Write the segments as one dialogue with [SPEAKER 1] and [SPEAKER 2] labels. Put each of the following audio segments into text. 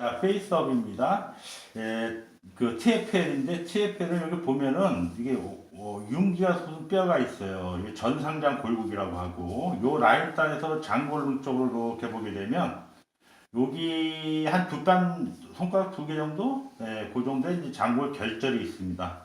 [SPEAKER 1] 자, 페이스업입니다. 예, 그 TFL인데 TFL을 여기 보면은 이게 어, 융기가 솟은 뼈가 있어요. 이게 전상장 골국이라고 하고 요 라인 단에서 장골 쪽으로 이렇게 보게 되면 여기 한 두 단 손가락 두 개 정도, 예, 그 정도의 이제 장골 결절이 있습니다.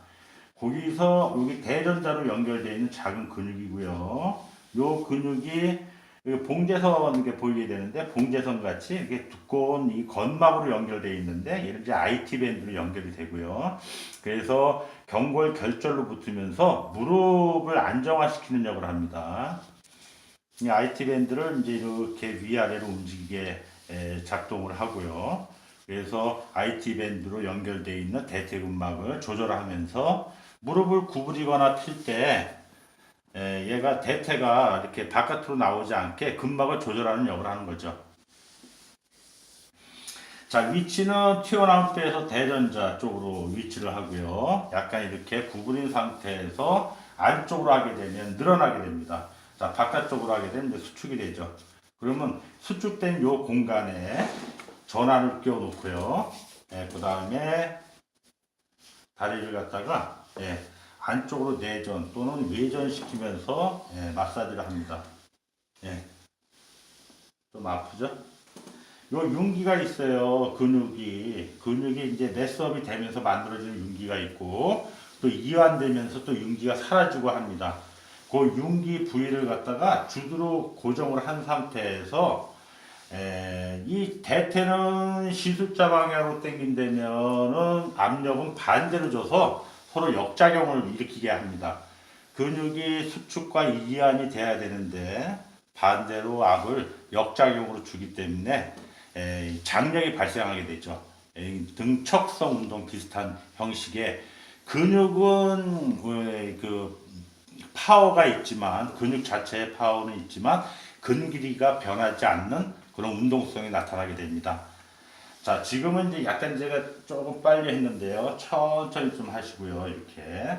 [SPEAKER 1] 거기서 여기 대전자로 연결되어 있는 작은 근육이고요. 요 근육이 여기 봉제선 이렇게 보이게 되는데 봉제선 같이 이렇게 두꺼운 이 건막으로 연결되어 있는데 얘는 이제 IT 밴드로 연결이 되고요. 그래서 경골 결절로 붙으면서 무릎을 안정화시키는 역을 합니다. 이 IT 밴드를 이제 이렇게 위아래로 움직이게 에, 작동을 하고요. 그래서 IT 밴드로 연결되어 있는 대퇴근막을 조절하면서 무릎을 구부리거나 필때 에, 얘가 대퇴가 이렇게 바깥으로 나오지 않게 근막을 조절하는 역을 하는 거죠. 자, 위치는 튀어나온 때에서 대전자 쪽으로 위치를 하고요. 약간 이렇게 구부린 상태에서 안쪽으로 하게 되면 늘어나게 됩니다. 자, 바깥쪽으로 하게 되면 수축이 되죠. 그러면 수축된 요 공간에 전환을 끼워 놓고요. 그 다음에 다리를 갖다가 예, 안쪽으로 내전 또는 외전시키면서 예, 마사지를 합니다. 예. 좀 아프죠? 요 윤기가 있어요. 근육이. 근육이 이제 매스업이 되면서 만들어지는 윤기가 있고 또 이완되면서 또 윤기가 사라지고 합니다. 그 윤기 부위를 갖다가 주드로 고정을 한 상태에서 에, 이 대퇴는 시술자 방향으로 당긴다면은 압력은 반대로 줘서 서로 역작용을 일으키게 합니다. 근육이 수축과 이완이 돼야 되는데 반대로 압을 역작용으로 주기 때문에 에, 장력이 발생하게 되죠. 에, 등척성 운동 비슷한 형식의 근육은 그, 그 파워가 있지만 근육 자체의 파워는 있지만 근 길이가 변하지 않는 그런 운동성이 나타나게 됩니다. 자, 지금은 이제 약간 제가 조금 빨리 했는데요. 천천히 좀 하시고요. 이렇게.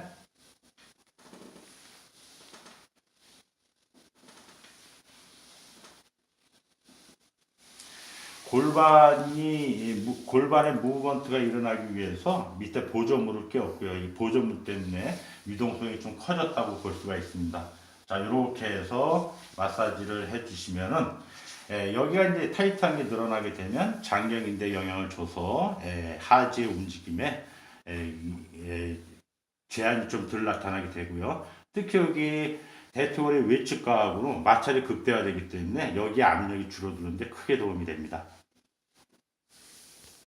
[SPEAKER 1] 골반이 무- 골반에 무브먼트가 일어나기 위해서 밑에 보조물을 끼웠고요. 이 보조물 때문에 유동성이 좀 커졌다고 볼 수가 있습니다. 자, 이렇게 해서 마사지를 해주시면은 예, 여기가 이제 타이트한 게 늘어나게 되면 장경인대 영향을 줘서 예, 하지의 움직임에 예, 예, 제한이 좀 덜 나타나게 되고요. 특히 여기 대퇴골의 외측과학으로 마찰이 극대화되기 때문에 여기 압력이 줄어드는데 크게 도움이 됩니다.